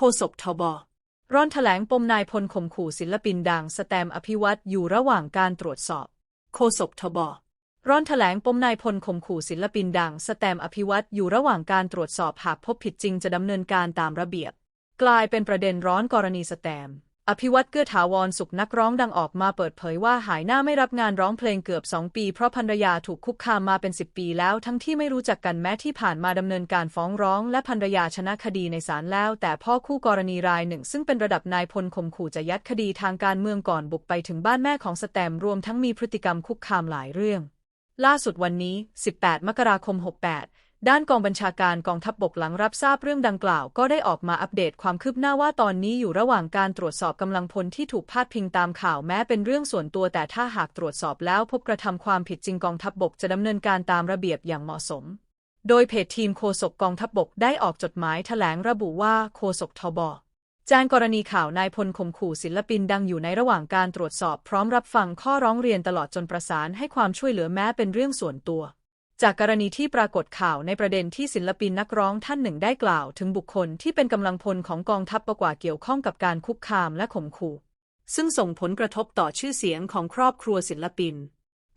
โฆษกทบร่อนแถลงปมนายพลข่มขู่ศิลปินดังสแตมอภิวัตอยู่ระหว่างการตรวจสอบ โฆษกทบร่อนแถลงปมนายพลข่มขู่ศิลปินดังสแตมอภิวัตอยู่ระหว่างการตรวจสอบหากพบผิดจริงจะดำเนินการตามระเบียบ กลายเป็นประเด็นร้อนกรณีสแตม อภิวัตเกื้อถาวรสุขนักร้องดังออกมาเปิดเผยว่าหายหน้าไม่รับงานร้องเพลงเกือบ 2 ปี เพราะภรรยาถูกคุกคามมาเป็น 10 ปีแล้วทั้งที่ไม่รู้จักกันแม้ที่ผ่านมาดำเนินการฟ้องร้อง และภรรยาชนะคดีในศาลแล้ว แต่พ่อคู่กรณีรายหนึ่ง ซึ่งเป็นระดับนายพลข่มขู่จะยัดคดีทางการเมืองก่อนบุกไปถึงบ้านแม่ของสแตมรวมทั้งมีพฤติกรรมคุกคามหลายเรื่อง ล่าสุดวันนี้ 18 มกราคม 68 ด้านกองบัญชาการกองทัพบบกหลังรับทราบเรื่องดังกล่าว ก็ได้ออกมาอัปเดตความคืบหน้าว่าตอนนี้อยู่ระหว่างการตรวจสอบกำลังพลที่ถูกพาดพิงตามข่าวแม้เป็นเรื่องส่วนตัว แต่ถ้าหากตรวจสอบแล้วพบกระทำความผิดจริงกองทัพบบกจะดำเนินการตามระเบียบอย่างเหมาะสม โดยเพจทีมโฆษกกองทัพบบกได้ออกจดหมายแถลงระบุว่าโฆษกทบแจ้งกรณีข่าวนายพลข่มขู่ศิลปินดังอยู่ในระหว่างการตรวจสอบพร้อมรับฟังข้อร้องเรียนตลอดจนประสานให้ความช่วยเหลือแม้เป็นเรื่องส่วนตัว จากกรณีที่ปรากฏข่าวในประเด็นที่ศิลปินนักร้องท่านหนึ่งได้กล่าว ถึงบุคคลที่เป็นกำลังพลของกองทัพประกว่าเกี่ยวข้องกับการคุกคามและข่มขู่ ซึ่งส่งผลกระทบต่อชื่อเสียงของครอบครัวศิลปิน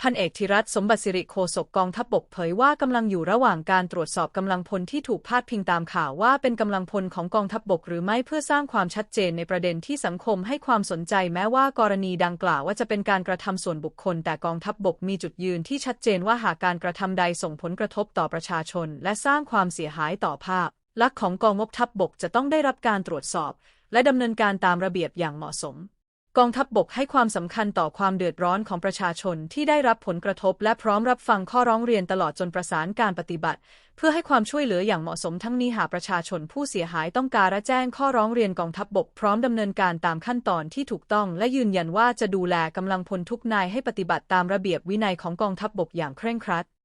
พันเอกธิรัตสมบัติสิริโฆษกกองทัพบกเผยว่ากำลังอยู่ระหว่างการตรวจสอบกำลังพลที่ถูกพาดพิงตามข่าวว่าเป็นกำลังพลของกองทัพบกหรือไม่เพื่อสร้างความชัดเจนในประเด็นที่สังคมให้ความสนใจแม้ว่ากรณีดังกล่าวว่าจะเป็นการกระทำส่วนบุคคล แต่กองทัพบกมีจุดยืนที่ชัดเจนว่าหากการกระทำใดส่งผลกระทบต่อประชาชน และสร้างความเสียหายต่อภาพลักษณ์ของกองทัพบกจะต้องได้รับการตรวจสอบ และดำเนินการตามระเบียบอย่างเหมาะสม กองทัพบบกให้ความสำคัญต่อความเดือดร้อนของประชาชนที่ได้รับผลกระทบ และพร้อมรับฟังข้อร้องเรียนตลอดจนประสานการปฏิบัติ เพื่อให้ความช่วยเหลืออย่างเหมาะสมทั้งนี้หากประชาชนผู้เสียหายต้องการแจ้งข้อร้องเรียนกองทัพบบกพร้อมดำเนินการตามขั้นตอนที่ถูกต้อง และยืนยันว่าจะดูแลกำลังพลทุกนายให้ปฏิบัติตามระเบียบวินัยของกองทัพบบกอย่างเคร่งครัด